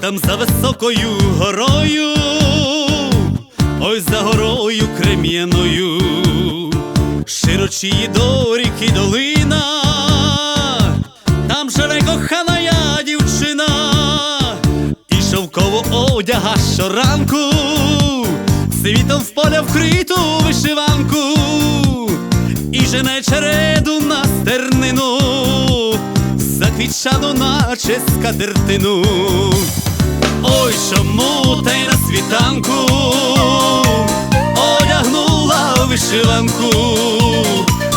там за високою горою, ой за горою крем'яною, широчі до ріки долина, там живе кохана я дівчина, і шовково одяга щоранку, світом в поля вкриту вишиванку, і жене череду на стернину, заквітчану наче скатертину. Ой, чому та на світанку одягнула вишиванку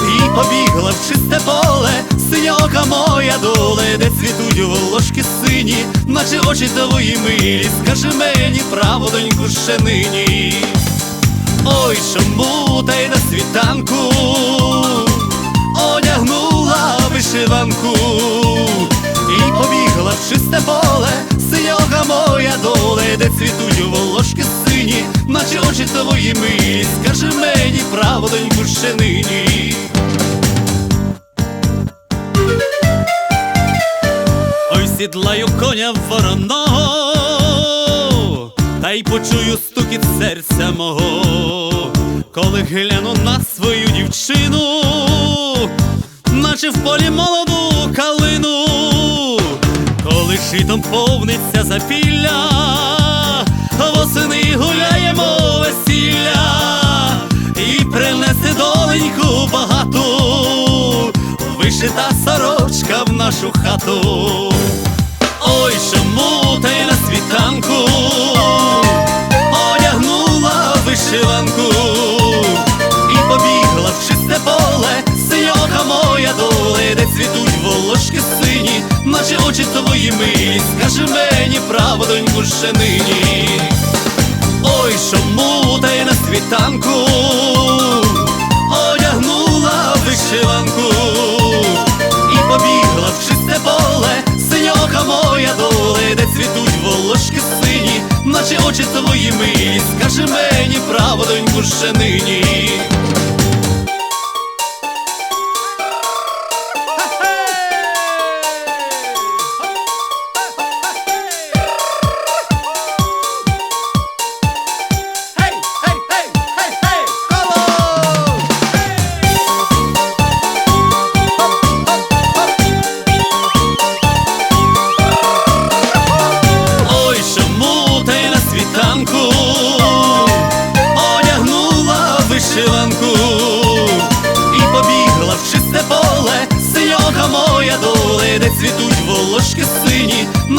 і побігла в чисте поле, синьока моя доле, де цвітуть волошки сині, наче очі твої милі, скажи мені правду, доньку, ще нині. Ой, чому та на світанку одягнула вишиванку чисте поле, синьока моя доле, де цвітуть волошки сині, наче очі твої милі, скажи мені правдоньку ще нині. Ой, сідлаю коня вороного, та й почую стукіт серця мого, коли гляну на свою дівчину, наче в полі молоду житом повниться запілля, восени гуляємо весілля, і принесе доленьку багату, вишита сорочка в нашу хату. Ой, сині, наче очі твої милі, скажи мені правдоньку ще нині. Ой, чому та й на світанку одягнула вишиванку і побігла в чисте поле, синьока моя доле, де цвітуть волошки сині, наче очі твої милі, скажи мені правдоньку ще нині.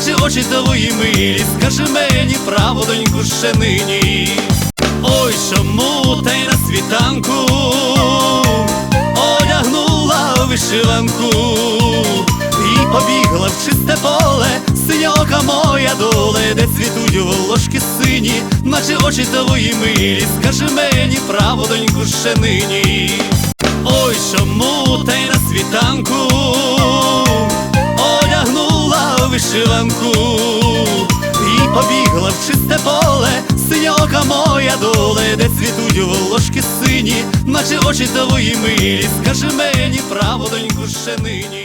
наче очі твої милі, скажи мені правдоньку ще нині. Ой, чому та й на світанку одягнула вишиванку і побігла в чисте поле, синьока моя доле, де цвітуть волошки сині, наче очі твої милі, скажи мені правдоньку ще нині. Ой, чому та моя доле, де цвітуть волошки сині, наче очі твої милі, скажи мені правдоньку ще нині.